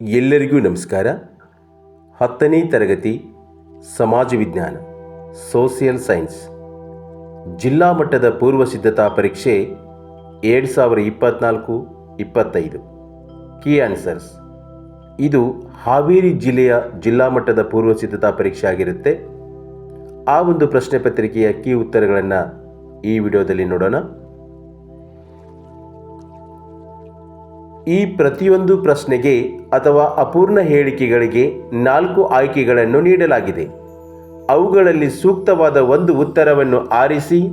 ಎಲ್ಲರಿಗೂ ನಮಸ್ಕಾರ. ಹತ್ತನೇ ತರಗತಿ ಸಮಾಜ ವಿಜ್ಞಾನ, ಸೋಷಿಯಲ್ ಸೈನ್ಸ್. ಜಿಲ್ಲಾ ಮಟ್ಟದ ಪೂರ್ವ ಸಿದ್ಧತಾ ಪರೀಕ್ಷೆ ಎರಡು ಸಾವಿರ ಇಪ್ಪತ್ತ್ನಾಲ್ಕು ಇಪ್ಪತ್ತೈದು. ಕೀ ಆನ್ಸರ್ಸ್ ಇದು ಹಾವೇರಿ ಜಿಲ್ಲೆಯ ಜಿಲ್ಲಾ ಮಟ್ಟದ ಪೂರ್ವ ಸಿದ್ಧತಾ ಪರೀಕ್ಷೆ ಆಗಿರುತ್ತೆ. ಆ ಒಂದು ಪ್ರಶ್ನೆ ಪತ್ರಿಕೆಯ ಕೀ ಉತ್ತರಗಳನ್ನು ಈ ವಿಡಿಯೋದಲ್ಲಿ ನೋಡೋಣ. ಈ ಪ್ರತಿಯೊಂದು ಪ್ರಶ್ನೆಗೆ ಅಥವಾ ಅಪೂರ್ಣ ಹೇಳಿಕೆಗಳಿಗೆ ನಾಲ್ಕು ಆಯ್ಕೆಗಳನ್ನು ನೀಡಲಾಗಿದೆ. ಅವುಗಳಲ್ಲಿ ಸೂಕ್ತವಾದ ಒಂದು ಉತ್ತರವನ್ನು ಆರಿಸಿ,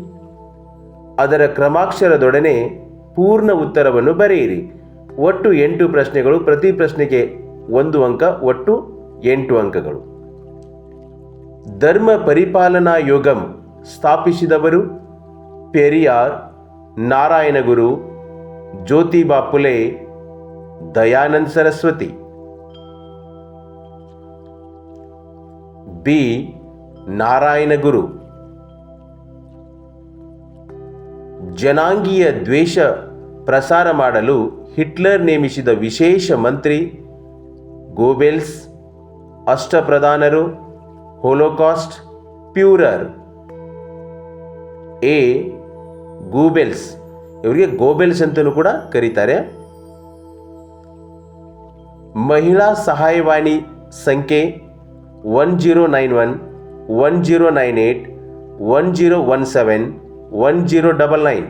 ಅದರ ಕ್ರಮಾಕ್ಷರದೊಡನೆ ಪೂರ್ಣ ಉತ್ತರವನ್ನು ಬರೆಯಿರಿ. ಒಟ್ಟು ಎಂಟು ಪ್ರಶ್ನೆಗಳು, ಪ್ರತಿ ಪ್ರಶ್ನೆಗೆ ಒಂದು ಅಂಕ, ಒಟ್ಟು ಎಂಟು ಅಂಕಗಳು. ಧರ್ಮ ಪರಿಪಾಲನಾ ಯೋಗಂ ಸ್ಥಾಪಿಸಿದವರು ಪೆರಿಯಾರ್, ನಾರಾಯಣಗುರು, ಜ್ಯೋತಿಬಾ ಫುಲೆ ದಯಾನಂದ್ ಸರಸ್ವತಿ. ಬಿ. ನಾರಾಯಣಗುರು ಜನಾಂಗೀಯ ದ್ವೇಷ ಪ್ರಸಾರ ಮಾಡಲು ಹಿಟ್ಲರ್ ನೇಮಿಸಿದ ವಿಶೇಷ ಮಂತ್ರಿ ಗೋಬೆಲ್ಸ್, ಅಷ್ಟಪ್ರಧಾನರು, ಹೋಲೋಕಾಸ್ಟ್, ಪ್ಯೂರರ್. ಎ. ಗೂಬೆಲ್ಸ್. ಇವರಿಗೆ ಗೋಬೆಲ್ಸ್ ಅಂತಲೂ ಕೂಡ ಕರೀತಾರೆ. ಮಹಿಳಾ ಸಹಾಯವಾಣಿ ಸಂಖ್ಯೆ one zero nine one one zero nine eight, one zero one seven, one zero double nine.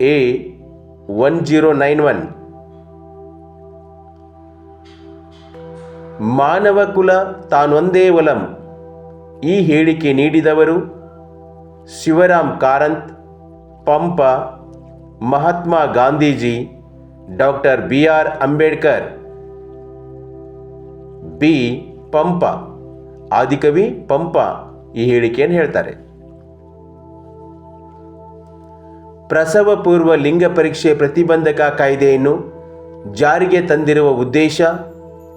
A, one zero nine one. ಮಾನವ ಕುಲ ತಾನೊಂದೇ ಒಲಂ. ಈ ಹೇಳಿಕೆ ನೀಡಿದವರು Shivaram Karanth, Pampa, Mahatma Gandhiji doctor B R Ambedkar. B. Pampa. ಆದಿಕವಿ Pampa ಈ ಹೇಳಿಕೆಯನ್ನು ಹೇಳ್ತಾರೆ. ಪ್ರಸವ ಪೂರ್ವ ಲಿಂಗ ಪರೀಕ್ಷೆ ಪ್ರತಿಬಂಧಕ ಕಾಯ್ದೆಯನ್ನು ಜಾರಿಗೆ ತಂದಿರುವ ಉದ್ದೇಶ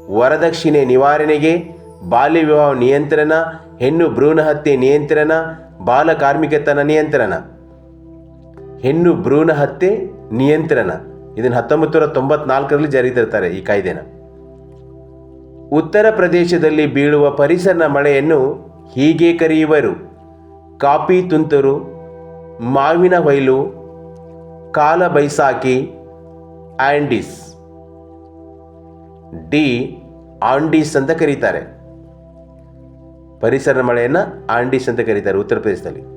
ವರದಕ್ಷಿಣೆ ನಿವಾರಣೆಗೆ ಬಾಲ್ಯ ವಿವಾಹ ನಿಯಂತ್ರಣ, ಹೆಣ್ಣು ಭ್ರೂಣ ಹತ್ಯೆ ನಿಯಂತ್ರಣ, ಬಾಲ ಕಾರ್ಮಿಕತನ ನಿಯಂತ್ರಣ. ಹೆಣ್ಣು ಭ್ರೂಣ ಹತ್ಯೆ ನಿಯಂತ್ರಣ. ಇದನ್ನು ಹತ್ತೊಂಬತ್ತು ನೂರ ತೊಂಬತ್ನಾಲ್ಕರಲ್ಲಿ ಜಾರಿಗೆ ತರ್ತಾರೆ ಈ ಕಾಯ್ದೆನ. ಉತ್ತರ ಪ್ರದೇಶದಲ್ಲಿ ಬೀಳುವ ಪರಿಸರ ಮಳೆಯನ್ನು ಹೀಗೆ ಕರೆಯುವರು. ಕಾಪಿ ತುಂತುರು, ಮಾವಿನ ಹೊಯ್ಲು, ಕಾಲ ಬೈಸಾಕಿ, ಆಂಡಿಸ್. ಡಿ, ಆಂಡಿಸ್ ಅಂತ ಕರೀತಾರೆ. ಪರಿಸರ ಮಳೆಯನ್ನು ಆಂಡಿಸ್ ಅಂತ ಕರೀತಾರೆ ಉತ್ತರ ಪ್ರದೇಶದಲ್ಲಿ.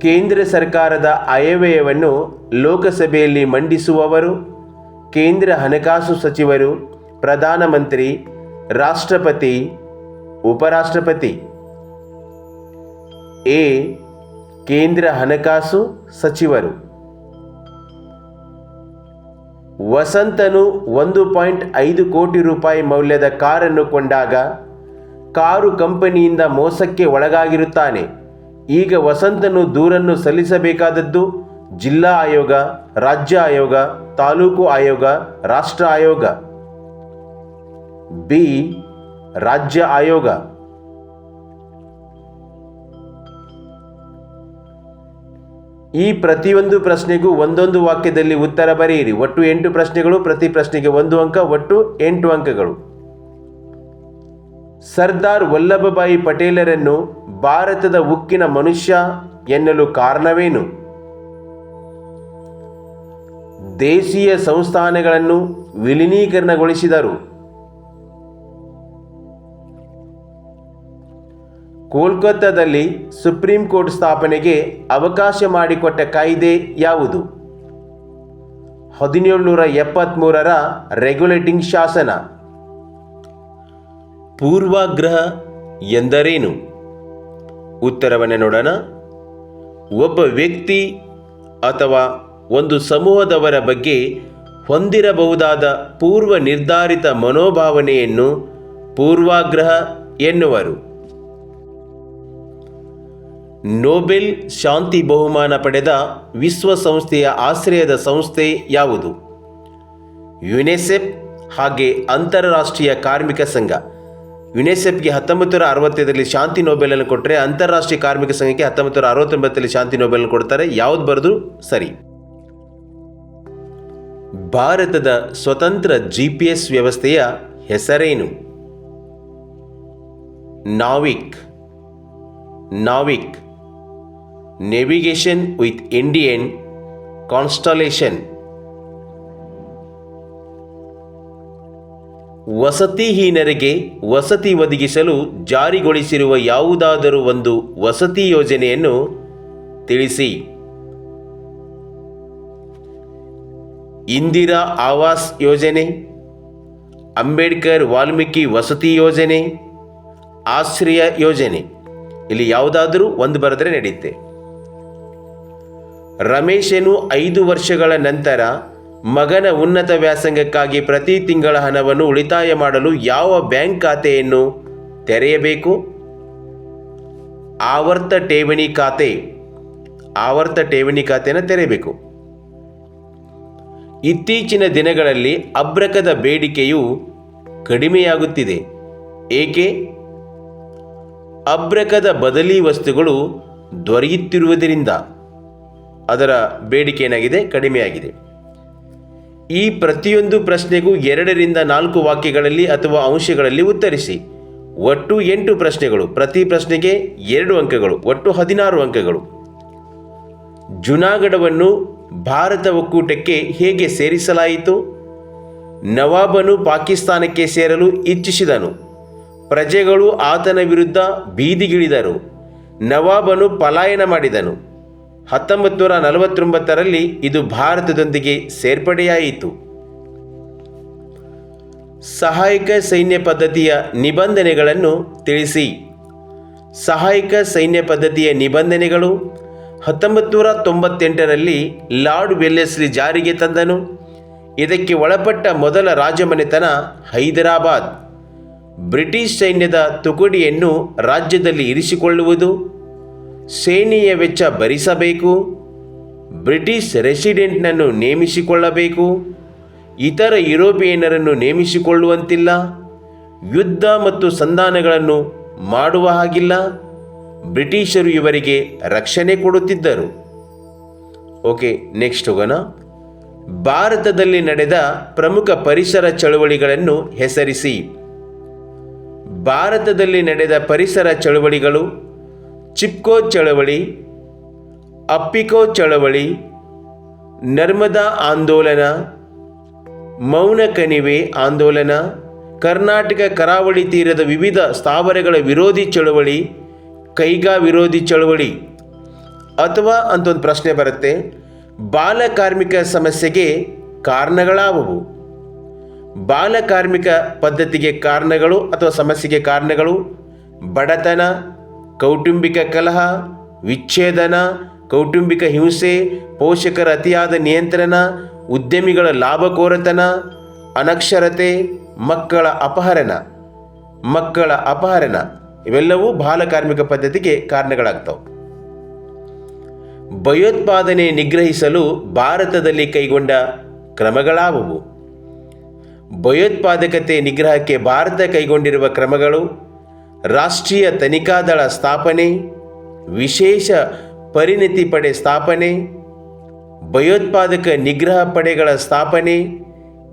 ಕೇಂದ್ರ ಸರ್ಕಾರದ ಆಯವ್ಯಯವನ್ನು ಲೋಕಸಭೆಯಲ್ಲಿ ಮಂಡಿಸುವವರು, ಕೇಂದ್ರ ಹಣಕಾಸು ಸಚಿವರು, ಪ್ರಧಾನಮಂತ್ರಿ, ರಾಷ್ಟ್ರಪತಿ, ಉಪರಾಷ್ಟ್ರಪತಿ. ಎ. ಕೇಂದ್ರ ಹಣಕಾಸು ಸಚಿವರು. ವಸಂತನು ಒಂದು ಪಾಯಿಂಟ್ ಐದು ಕೋಟಿ ರೂಪಾಯಿ ಮೌಲ್ಯದ ಕಾರನ್ನು ಕೊಂಡಾಗ, ಕಾರು ಕಂಪನಿಯಿಂದ ಮೋಸಕ್ಕೆ ಒಳಗಾಗಿರುತ್ತಾನೆ. ಈಗ ವಸಂತನು ದೂರನ್ನು ಸಲ್ಲಿಸಬೇಕಾದದ್ದು ಜಿಲ್ಲಾ ಆಯೋಗ, ರಾಜ್ಯ ಆಯೋಗ, ತಾಲೂಕು ಆಯೋಗ, ರಾಷ್ಟ್ರ ಆಯೋಗ. ಬಿ, ರಾಜ್ಯ ಆಯೋಗ. ಈ ಪ್ರತಿಯೊಂದು ಪ್ರಶ್ನೆಗೂ ಒಂದೊಂದು ವಾಕ್ಯದಲ್ಲಿ ಉತ್ತರ ಬರೆಯಿರಿ. ಒಟ್ಟು ಎಂಟು ಪ್ರಶ್ನೆಗಳು, ಪ್ರತಿ ಪ್ರಶ್ನೆಗೆ ಒಂದು ಅಂಕ, ಒಟ್ಟು ಎಂಟು ಅಂಕಗಳು. ಸರ್ದಾರ್ ವಲ್ಲಭಭಾಯಿ ಪಟೇಲರನ್ನು ಭಾರತದ ಉಕ್ಕಿನ ಮನುಷ್ಯ ಎನ್ನಲು ಕಾರಣವೇನು? ದೇಶೀಯ ಸಂಸ್ಥಾನಗಳನ್ನು ವಿಲೀನೀಕರಣಗೊಳಿಸಿದರು. ಕೋಲ್ಕತ್ತಾದಲ್ಲಿ ಸುಪ್ರೀಂ ಕೋರ್ಟ್ ಸ್ಥಾಪನೆಗೆ ಅವಕಾಶ ಮಾಡಿಕೊಟ್ಟ ಕಾಯ್ದೆ ಯಾವುದು? ಹದಿನೇಳುನೂರ ಎಪ್ಪತ್ತ್ಮೂರರ ರೆಗ್ಯುಲೇಟಿಂಗ್ ಶಾಸನ. ಪೂರ್ವಾಗ್ರಹ ಎಂದರೇನು? ಉತ್ತರವನ್ನು ನೋಡೋಣ ಒಬ್ಬ ವ್ಯಕ್ತಿ ಅಥವಾ ಒಂದು ಸಮೂಹದವರ ಬಗ್ಗೆ ಹೊಂದಿರಬಹುದಾದ ಪೂರ್ವ ನಿರ್ಧಾರಿತ ಮನೋಭಾವನೆಯನ್ನು ಪೂರ್ವಾಗ್ರಹ ಎನ್ನುವರು. ನೊಬೆಲ್ ಶಾಂತಿ ಬಹುಮಾನ ಪಡೆದ ವಿಶ್ವಸಂಸ್ಥೆಯ ಆಶ್ರಯದ ಸಂಸ್ಥೆ ಯಾವುದು? ಯುನೆಸೆಫ್ ಹಾಗೆ ಅಂತಾರಾಷ್ಟ್ರೀಯ ಕಾರ್ಮಿಕ ಸಂಘ. ಯುನೆಸೆಫ್ಗೆ ಹತ್ತೊಂಬತ್ತು ನೂರ ಅರವತ್ತೈದರಲ್ಲಿ ಶಾಂತಿ ನೋಬೆಲನ್ನು ಕೊಟ್ಟರೆ ಅಂತಾರಾಷ್ಟ್ರೀಯ ಕಾರ್ಮಿಕ ಸಂಘಕ್ಕೆ ಹತ್ತೊಂಬತ್ತು ನೂರ ಅರವತ್ತೊಂಬತ್ತರಲ್ಲಿ ಶಾಂತಿ ನೊಬೆಲ್ ಕೊಡ್ತಾರೆ. ಯಾವ್ದು ಬರೆದು ಸರಿ. ಭಾರತದ ಸ್ವತಂತ್ರ ಜಿ ಪಿ ಎಸ್ ವ್ಯವಸ್ಥೆಯ ಹೆಸರೇನು? NavIC. NavIC. Navigation with Indian constellation. ವಸತಿಹೀನರಿಗೆ ವಸತಿ ಒದಗಿಸಲು ಜಾರಿಗೊಳಿಸಿರುವ ಯಾವುದಾದರೂ ಒಂದು ವಸತಿ ಯೋಜನೆಯನ್ನು ತಿಳಿಸಿ. ಇಂದಿರಾ ಆವಾಸ್ ಯೋಜನೆ, ಅಂಬೇಡ್ಕರ್ ವಾಲ್ಮೀಕಿ ವಸತಿ ಯೋಜನೆ, ಆಶ್ರಯ ಯೋಜನೆ, ಇಲ್ಲಿ ಯಾವುದಾದರೂ ಒಂದು ಬರೆದರೆ ನಡೆಯುತ್ತೆ ರಮೇಶನು ಐದು ವರ್ಷಗಳ ನಂತರ ಮಗನ ಉನ್ನತ ವ್ಯಾಸಂಗಕ್ಕಾಗಿ ಪ್ರತಿ ತಿಂಗಳ ಹಣವನ್ನು ಉಳಿತಾಯ ಮಾಡಲು ಯಾವ ಬ್ಯಾಂಕ್ ಖಾತೆಯನ್ನು ತೆರೆಯಬೇಕು? ಆವರ್ತ ಠೇವಣಿ ಖಾತೆ, ಆವರ್ತ ಠೇವಣಿ ಖಾತೆಯನ್ನು ತೆರೆಯಬೇಕು. ಇತ್ತೀಚಿನ ದಿನಗಳಲ್ಲಿ ಅಬ್ರಕದ ಬೇಡಿಕೆಯು ಕಡಿಮೆಯಾಗುತ್ತಿದೆ. ಏಕೆ? ಅಬ್ರಕದ ಬದಲಿ ವಸ್ತುಗಳು ದೊರೆಯುತ್ತಿರುವುದರಿಂದ. ಅದರ ಬೇಡಿಕೆ ಏನಾಗಿದೆ? ಕಡಿಮೆಯಾಗಿದೆ. ಈ ಪ್ರತಿಯೊಂದು ಪ್ರಶ್ನೆಗೂ ಎರಡರಿಂದ ನಾಲ್ಕು ವಾಕ್ಯಗಳಲ್ಲಿ ಅಥವಾ ಅಂಶಗಳಲ್ಲಿ ಉತ್ತರಿಸಿ. ಒಟ್ಟು ಎಂಟು ಪ್ರಶ್ನೆಗಳು, ಪ್ರತಿ ಪ್ರಶ್ನೆಗೆ ಎರಡು ಅಂಕಗಳು, ಒಟ್ಟು ಹದಿನಾರು ಅಂಕಗಳು. ಜುನಾಗಢವನ್ನು ಭಾರತ ಒಕ್ಕೂಟಕ್ಕೆ ಹೇಗೆ ಸೇರಿಸಲಾಯಿತು? ನವಾಬನು ಪಾಕಿಸ್ತಾನಕ್ಕೆ ಸೇರಲು ಇಚ್ಛಿಸಿದನು. ಪ್ರಜೆಗಳು ಆತನ ವಿರುದ್ಧ ಬೀದಿಗಿಳಿದರು. ನವಾಬನು ಪಲಾಯನ ಮಾಡಿದನು. ಹತ್ತೊಂಬತ್ತು ನೂರ ನಲವತ್ತೊಂಬತ್ತರಲ್ಲಿ ಇದು ಭಾರತದೊಂದಿಗೆ ಸೇರ್ಪಡೆಯಾಯಿತು. ಸಹಾಯಕ ಸೈನ್ಯ ಪದ್ಧತಿಯ ನಿಬಂಧನೆಗಳನ್ನು ತಿಳಿಸಿ. ಸಹಾಯಕ ಸೈನ್ಯ ಪದ್ಧತಿಯ ನಿಬಂಧನೆಗಳು ಹತ್ತೊಂಬತ್ತು ನೂರ ತೊಂಬತ್ತೆಂಟರಲ್ಲಿ ಲಾರ್ಡ್ ವೆಲ್ಲೆಸ್ಲಿ ಜಾರಿಗೆ ತಂದನು. ಇದಕ್ಕೆ ಒಳಪಟ್ಟ ಮೊದಲ ರಾಜಮನೆತನ ಹೈದರಾಬಾದ್. ಬ್ರಿಟಿಷ್ ಸೈನ್ಯದ ತುಕಡಿಯನ್ನು ರಾಜ್ಯದಲ್ಲಿ ಇರಿಸಿಕೊಳ್ಳುವುದು. ಸೇನೆಯ ವೆಚ್ಚ ಭರಿಸಬೇಕು, ಬ್ರಿಟಿಷ್ ರೆಸಿಡೆಂಟ್ನನ್ನು ನೇಮಿಸಿಕೊಳ್ಳಬೇಕು, ಇತರ ಯುರೋಪಿಯನ್ನರನ್ನು ನೇಮಿಸಿಕೊಳ್ಳುವಂತಿಲ್ಲ, ಯುದ್ಧ ಮತ್ತು ಸಂಧಾನಗಳನ್ನು ಮಾಡುವ ಹಾಗಿಲ್ಲ, ಬ್ರಿಟಿಷರು ಇವರಿಗೆ ರಕ್ಷಣೆ ಕೊಡುತ್ತಿದ್ದರು. ಓಕೆ, ನೆಕ್ಸ್ಟ್ ಹೋಗೋಣ. ಭಾರತದಲ್ಲಿ ನಡೆದ ಪ್ರಮುಖ ಪರಿಸರ ಚಳುವಳಿಗಳನ್ನು ಹೆಸರಿಸಿ. ಭಾರತದಲ್ಲಿ ನಡೆದ ಪರಿಸರ ಚಳುವಳಿಗಳು ಚಿಪ್ಕೋ ಚಳವಳಿ, ಅಪ್ಪಿಕೋ ಚಳವಳಿ, ನರ್ಮದಾ ಆಂದೋಲನ, ಮೌನ ಕಣಿವೆ ಆಂದೋಲನ, ಕರ್ನಾಟಕ ಕರಾವಳಿ ತೀರದ ವಿವಿಧ ಸ್ಥಾವರಗಳ ವಿರೋಧಿ ಚಳವಳಿ, ಕೈಗಾ ವಿರೋಧಿ ಚಳವಳಿ. ಅಥವಾ ಅಂತ ಒಂದು ಪ್ರಶ್ನೆ ಬರುತ್ತೆ, ಬಾಲ ಕಾರ್ಮಿಕ ಸಮಸ್ಯೆಗೆ ಕಾರಣಗಳಾವವು? ಬಾಲ ಕಾರ್ಮಿಕ ಪದ್ಧತಿಗೆ ಕಾರಣಗಳು ಅಥವಾ ಸಮಸ್ಯೆಗೆ ಕಾರಣಗಳು? ಬಡತನ ಕೌಟುಂಬಿಕ ಕಲಹ, ವಿಚ್ಛೇದನ, ಕೌಟುಂಬಿಕ ಹಿಂಸೆ, ಪೋಷಕರ ಅತಿಯಾದ ನಿಯಂತ್ರಣ, ಉದ್ಯಮಿಗಳ ಲಾಭಕೋರತನ, ಅನಕ್ಷರತೆ, ಮಕ್ಕಳ ಅಪಹರಣ. ಮಕ್ಕಳ ಅಪಹರಣ. ಇವೆಲ್ಲವೂ ಬಾಲಕಾರ್ಮಿಕ ಪದ್ಧತಿಗೆ ಕಾರಣಗಳಾಗ್ತವೆ. ಭಯೋತ್ಪಾದನೆ ನಿಗ್ರಹಿಸಲು ಭಾರತದಲ್ಲಿ ಕೈಗೊಂಡ ಕ್ರಮಗಳಾವುವು? ಭಯೋತ್ಪಾದಕತೆ ನಿಗ್ರಹಕ್ಕೆ ಭಾರತ ಕೈಗೊಂಡಿರುವ ಕ್ರಮಗಳು ರಾಷ್ಟ್ರೀಯ ತನಿಖಾ ದಳ ಸ್ಥಾಪನೆ, ವಿಶೇಷ ಪರಿಣಿತಿ ಪಡೆ ಸ್ಥಾಪನೆ, ಭಯೋತ್ಪಾದಕ ನಿಗ್ರಹ ಪಡೆಗಳ ಸ್ಥಾಪನೆ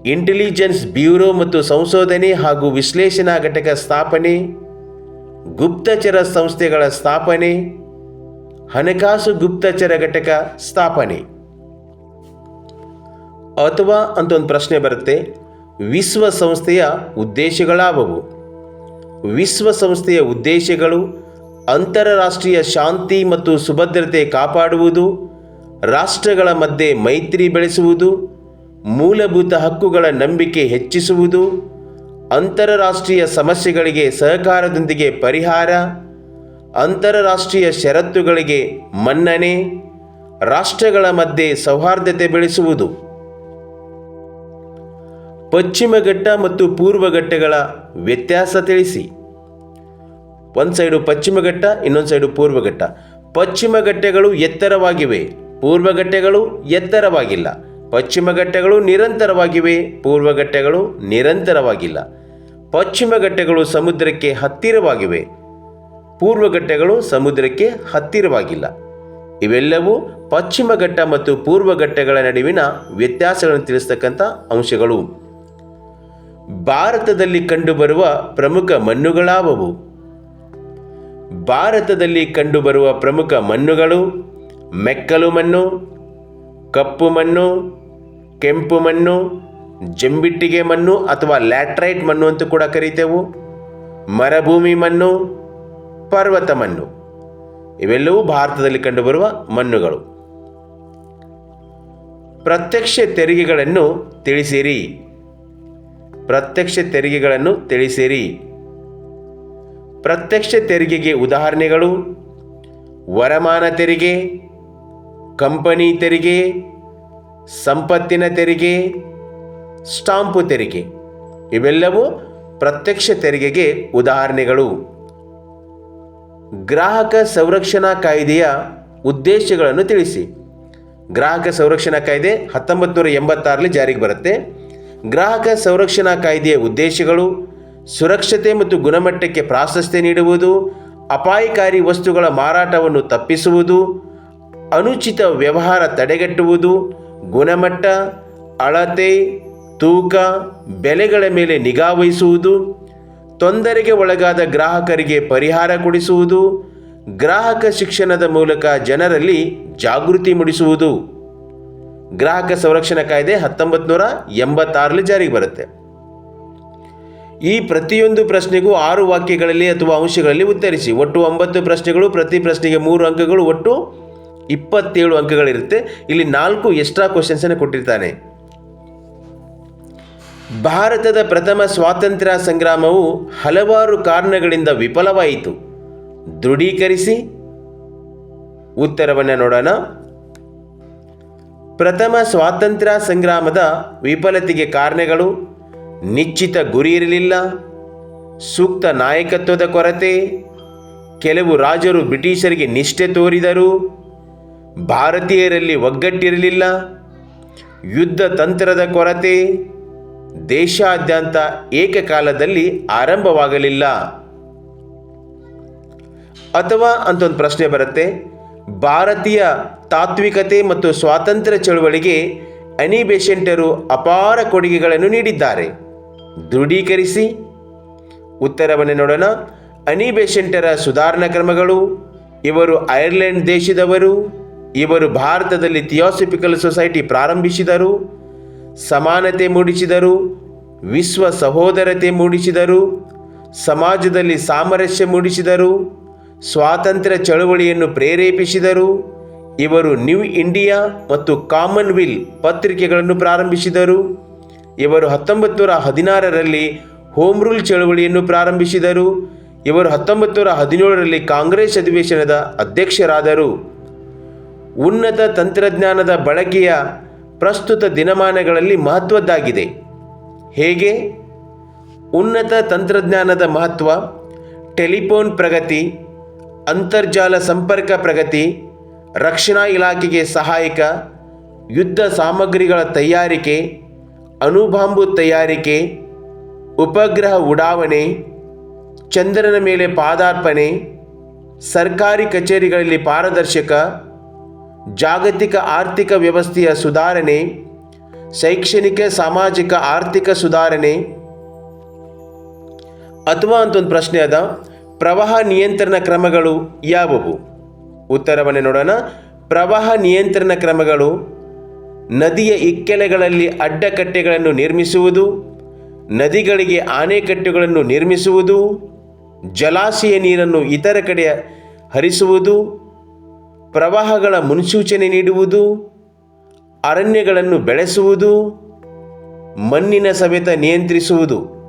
ಇಂಟೆಲಿಜೆನ್ಸ್ ಬ್ಯೂರೋ ಮತ್ತು ಸಂಶೋಧನೆ ಹಾಗೂ ವಿಶ್ಲೇಷಣಾ ಘಟಕ ಸ್ಥಾಪನೆ, ಗುಪ್ತಚರ ಸಂಸ್ಥೆಗಳ ಸ್ಥಾಪನೆ, ಹಣಕಾಸು ಗುಪ್ತಚರ ಘಟಕ ಸ್ಥಾಪನೆ. ಅಥವಾ ಅಂತ ಒಂದು ಪ್ರಶ್ನೆ ಬರುತ್ತೆ, ವಿಶ್ವಸಂಸ್ಥೆಯ ಉದ್ದೇಶಗಳಾವವು? ವಿಶ್ವಸಂಸ್ಥೆಯ ಉದ್ದೇಶಗಳು, ಅಂತಾರಾಷ್ಟ್ರೀಯ ಶಾಂತಿ ಮತ್ತು ಸುಭದ್ರತೆ ಕಾಪಾಡುವುದು, ರಾಷ್ಟ್ರಗಳ ಮಧ್ಯೆ ಮೈತ್ರಿ ಬೆಳೆಸುವುದು, ಮೂಲಭೂತ ಹಕ್ಕುಗಳ ನಂಬಿಕೆ ಹೆಚ್ಚಿಸುವುದು, ಅಂತಾರಾಷ್ಟ್ರೀಯ ಸಮಸ್ಯೆಗಳಿಗೆ ಸಹಕಾರದೊಂದಿಗೆ ಪರಿಹಾರ, ಅಂತಾರಾಷ್ಟ್ರೀಯ ಷರತ್ತುಗಳಿಗೆ ಮನ್ನಣೆ, ರಾಷ್ಟ್ರಗಳ ಮಧ್ಯೆ ಸೌಹಾರ್ದತೆ ಬೆಳೆಸುವುದು. ಪಶ್ಚಿಮ ಘಟ್ಟ ಮತ್ತು ಪೂರ್ವ ಘಟ್ಟಗಳ ವ್ಯತ್ಯಾಸ ತಿಳಿಸಿ. ಒಂದು ಸೈಡು ಪಶ್ಚಿಮ ಘಟ್ಟ, ಇನ್ನೊಂದು ಸೈಡು ಪೂರ್ವ ಘಟ್ಟ. ಪಶ್ಚಿಮ ಘಟ್ಟಗಳು ಎತ್ತರವಾಗಿವೆ, ಪೂರ್ವ ಘಟ್ಟಗಳು ಎತ್ತರವಾಗಿಲ್ಲ. ಪಶ್ಚಿಮ ಘಟ್ಟಗಳು ನಿರಂತರವಾಗಿವೆ, ಪೂರ್ವ ಘಟ್ಟಗಳು ನಿರಂತರವಾಗಿಲ್ಲ. ಪಶ್ಚಿಮ ಘಟ್ಟಗಳು ಸಮುದ್ರಕ್ಕೆ ಹತ್ತಿರವಾಗಿವೆ, ಪೂರ್ವ ಘಟ್ಟಗಳು ಸಮುದ್ರಕ್ಕೆ ಹತ್ತಿರವಾಗಿಲ್ಲ. ಇವೆಲ್ಲವೂ ಪಶ್ಚಿಮ ಘಟ್ಟ ಮತ್ತು ಪೂರ್ವ ಘಟ್ಟಗಳ ನಡುವಿನ ವ್ಯತ್ಯಾಸಗಳನ್ನು ತಿಳಿಸ್ತಕ್ಕಂಥ ಅಂಶಗಳು. ಭಾರತದಲ್ಲಿ ಕಂಡುಬರುವ ಪ್ರಮುಖ ಮಣ್ಣುಗಳಾವವು? ಭಾರತದಲ್ಲಿ ಕಂಡುಬರುವ ಪ್ರಮುಖ ಮಣ್ಣುಗಳು ಮೆಕ್ಕಲು ಮಣ್ಣು, ಕಪ್ಪು ಮಣ್ಣು, ಕೆಂಪು ಮಣ್ಣು, ಜಂಬಿಟ್ಟಿಗೆ ಮಣ್ಣು ಅಥವಾ ಲ್ಯಾಟ್ರೈಟ್ ಮಣ್ಣು ಅಂತ ಕೂಡ ಕರೀತೇವು. ಮರಭೂಮಿ ಮಣ್ಣು, ಪರ್ವತ ಮಣ್ಣು. ಇವೆಲ್ಲವೂ ಭಾರತದಲ್ಲಿ ಕಂಡುಬರುವ ಮಣ್ಣುಗಳು. ಪ್ರತ್ಯಕ್ಷ ತೆರಿಗೆಗಳನ್ನು ತಿಳಿಸಿರಿ. ಪ್ರತ್ಯಕ್ಷ ತೆರಿಗೆಗಳನ್ನು ತಿಳಿಸಿರಿ. ಪ್ರತ್ಯಕ್ಷ ತೆರಿಗೆಗೆ ಉದಾಹರಣೆಗಳು, ವರಮಾನ ತೆರಿಗೆ, ಕಂಪನಿ ತೆರಿಗೆ, ಸಂಪತ್ತಿನ ತೆರಿಗೆ, ಸ್ಟಾಂಪು ತೆರಿಗೆ. ಇವೆಲ್ಲವೂ ಪ್ರತ್ಯಕ್ಷ ತೆರಿಗೆಗೆ ಉದಾಹರಣೆಗಳು. ಗ್ರಾಹಕ ಸಂರಕ್ಷಣಾ ಕಾಯ್ದೆಯ ಉದ್ದೇಶಗಳನ್ನು ತಿಳಿಸಿ. ಗ್ರಾಹಕ ಸಂರಕ್ಷಣಾ ಕಾಯ್ದೆ ಹತ್ತೊಂಬತ್ತು ನೂರ ಎಂಬತ್ತಾರರಲ್ಲಿ ಜಾರಿಗೆ ಬರುತ್ತೆ. ಗ್ರಾಹಕ ಸಂರಕ್ಷಣಾ ಕಾಯ್ದೆಯ ಉದ್ದೇಶಗಳು, ಸುರಕ್ಷತೆ ಮತ್ತು ಗುಣಮಟ್ಟಕ್ಕೆ ಪ್ರಾಶಸ್ತ್ಯ ನೀಡುವುದು, ಅಪಾಯಕಾರಿ ವಸ್ತುಗಳ ಮಾರಾಟವನ್ನು ತಪ್ಪಿಸುವುದು, ಅನುಚಿತ ವ್ಯವಹಾರ ತಡೆಗಟ್ಟುವುದು, ಗುಣಮಟ್ಟ, ಅಳತೆ, ತೂಕ, ಬೆಲೆಗಳ ಮೇಲೆ ನಿಗಾ ವಹಿಸುವುದು, ತೊಂದರೆಗೆ ಒಳಗಾದ ಗ್ರಾಹಕರಿಗೆ ಪರಿಹಾರ ಕೊಡಿಸುವುದು, ಗ್ರಾಹಕ ಶಿಕ್ಷಣದ ಮೂಲಕ ಜನರಲ್ಲಿ ಜಾಗೃತಿ ಮೂಡಿಸುವುದು. ಗ್ರಾಹಕ ಸಂರಕ್ಷಣಾ ಕಾಯ್ದೆ ಹತ್ತೊಂಬತ್ತು ನೂರ ಎಂಬತ್ತಾರಲ್ಲಿ ಜಾರಿಗೆ ಬರುತ್ತೆ. ಈ ಪ್ರತಿಯೊಂದು ಪ್ರಶ್ನೆಗೂ ಆರು ವಾಕ್ಯಗಳಲ್ಲಿ ಅಥವಾ ಅಂಶಗಳಲ್ಲಿ ಉತ್ತರಿಸಿ. ಒಟ್ಟು ಒಂಬತ್ತು ಪ್ರಶ್ನೆಗಳು, ಪ್ರತಿ ಪ್ರಶ್ನೆಗೆ ಮೂರು ಅಂಕಗಳು, ಒಟ್ಟು ಇಪ್ಪತ್ತೇಳು ಅಂಕಗಳಿರುತ್ತೆ. ಇಲ್ಲಿ ನಾಲ್ಕು ಎಕ್ಸ್ಟ್ರಾ ಕ್ವಶನ್ಸನ್ನು ಕೊಟ್ಟಿರ್ತಾನೆ. ಭಾರತದ ಪ್ರಥಮ ಸ್ವಾತಂತ್ರ್ಯ ಸಂಗ್ರಾಮವು ಹಲವಾರು ಕಾರಣಗಳಿಂದ ವಿಫಲವಾಯಿತು. ದೃಢೀಕರಿಸಿ. ಉತ್ತರವನ್ನು ನೋಡೋಣ. ಪ್ರಥಮ ಸ್ವಾತಂತ್ರ್ಯ ಸಂಗ್ರಾಮದ ವಿಫಲತೆಗೆ ಕಾರಣಗಳು, ನಿಶ್ಚಿತ ಗುರಿ ಇರಲಿಲ್ಲ, ಸೂಕ್ತ ನಾಯಕತ್ವದ ಕೊರತೆ, ಕೆಲವು ರಾಜರು ಬ್ರಿಟಿಷರಿಗೆ ನಿಷ್ಠೆ ತೋರಿದರು ಭಾರತೀಯರಲ್ಲಿ ಒಗ್ಗಟ್ಟಿರಲಿಲ್ಲ, ಯುದ್ಧ ತಂತ್ರದ ಕೊರತೆ, ದೇಶಾದ್ಯಂತ ಏಕಕಾಲದಲ್ಲಿ ಆರಂಭವಾಗಲಿಲ್ಲ. ಅಥವಾ ಅಂತ ಒಂದು ಪ್ರಶ್ನೆ ಬರುತ್ತೆ ಭಾರತೀಯ ತಾತ್ವಿಕತೆ ಮತ್ತು ಸ್ವಾತಂತ್ರ್ಯ ಚಳುವಳಿಗೆ ಅನಿ ಬೆಸೆಂಟರು ಅಪಾರ ಕೊಡುಗೆಗಳನ್ನು ನೀಡಿದ್ದಾರೆ. ದೃಢೀಕರಿಸಿ. ಉತ್ತರವನ್ನು ನೋಡೋಣ. ಅನಿ ಬೆಸೆಂಟರ ಸುಧಾರಣಾ ಕ್ರಮಗಳು. ಇವರು ಐರ್ಲೆಂಡ್ ದೇಶದವರು. ಇವರು ಭಾರತದಲ್ಲಿ ಥಿಯೋಸಫಿಕಲ್ ಸೊಸೈಟಿ ಪ್ರಾರಂಭಿಸಿದರು. ಸಮಾನತೆ ಮೂಡಿಸಿದರು. ವಿಶ್ವ ಸಹೋದರತೆ ಮೂಡಿಸಿದರು. ಸಮಾಜದಲ್ಲಿ ಸಾಮರಸ್ಯ ಮೂಡಿಸಿದರು. ಸ್ವಾತಂತ್ರ್ಯ ಚಳುವಳಿಯನ್ನು ಪ್ರೇರೇಪಿಸಿದರು. ಇವರು ನ್ಯೂ ಇಂಡಿಯಾ ಮತ್ತು ಕಾಮನ್ವೆಲ್ ಪತ್ರಿಕೆಗಳನ್ನು ಪ್ರಾರಂಭಿಸಿದರು. ಇವರು ಹತ್ತೊಂಬತ್ತು ನೂರ ಹದಿನಾರರಲ್ಲಿ ಹೋಮ್ ರೂಲ್ ಚಳುವಳಿಯನ್ನು ಪ್ರಾರಂಭಿಸಿದರು. ಇವರು ಹತ್ತೊಂಬತ್ತು ನೂರ ಹದಿನೇಳರಲ್ಲಿ ಕಾಂಗ್ರೆಸ್ ಅಧಿವೇಶನದ ಅಧ್ಯಕ್ಷರಾದರು. ಉನ್ನತ ತಂತ್ರಜ್ಞಾನದ ಬಳಕೆಯ ಪ್ರಸ್ತುತ ದಿನಮಾನಗಳಲ್ಲಿ ಮಹತ್ವದ್ದಾಗಿದೆ. ಹೇಗೆ? ಉನ್ನತ ತಂತ್ರಜ್ಞಾನದ ಮಹತ್ವ, ಟೆಲಿಫೋನ್ ಪ್ರಗತಿ ಅಂತರ್ಜಾಲ ಸಂಪರ್ಕ ಪ್ರಗತಿ, ರಕ್ಷಣಾ ಇಲಾಖೆಗೆ ಸಹಾಯಕ, ಯುದ್ಧ ಸಾಮಗ್ರಿಗಳ ತಯಾರಿಕೆ, ಅಣುಬಾಂಬು ತಯಾರಿಕೆ, ಉಪಗ್ರಹ ಉಡಾವಣೆ, ಚಂದ್ರನ ಮೇಲೆ ಪಾದಾರ್ಪಣೆ, ಸರ್ಕಾರಿ ಕಚೇರಿಗಳಲ್ಲಿ ಪಾರದರ್ಶಕ, ಜಾಗತಿಕ ಆರ್ಥಿಕ ವ್ಯವಸ್ಥೆಯ ಸುಧಾರಣೆ, ಶೈಕ್ಷಣಿಕ, ಸಾಮಾಜಿಕ ಆರ್ಥಿಕ ಸುಧಾರಣೆ. ಅಥವಾ ಅಂತ ಒಂದು ಪ್ರಶ್ನೆ ಅದ. ಪ್ರವಾಹ ನಿಯಂತ್ರಣ ಕ್ರಮಗಳು ಯಾವುವು? ಉತ್ತರವನ್ನು ನೋಡೋಣ. ಪ್ರವಾಹ ನಿಯಂತ್ರಣ ಕ್ರಮಗಳು ನದಿಯ ಇಕ್ಕೆಲೆಗಳಲ್ಲಿ ಅಡ್ಡಕಟ್ಟೆಗಳನ್ನು ನಿರ್ಮಿಸುವುದು, ನದಿಗಳಿಗೆ ಆಣೆಕಟ್ಟೆಗಳನ್ನು ನಿರ್ಮಿಸುವುದು, ಜಲಾಶಯ ನೀರನ್ನು ಇತರ ಕಡೆ ಹರಿಸುವುದು, ಪ್ರವಾಹಗಳ ಮುನ್ಸೂಚನೆ ನೀಡುವುದು, ಅರಣ್ಯಗಳನ್ನು ಬೆಳೆಸುವುದು, ಮಣ್ಣಿನ ಸವೆತ ನಿಯಂತ್ರಿಸುವುದು.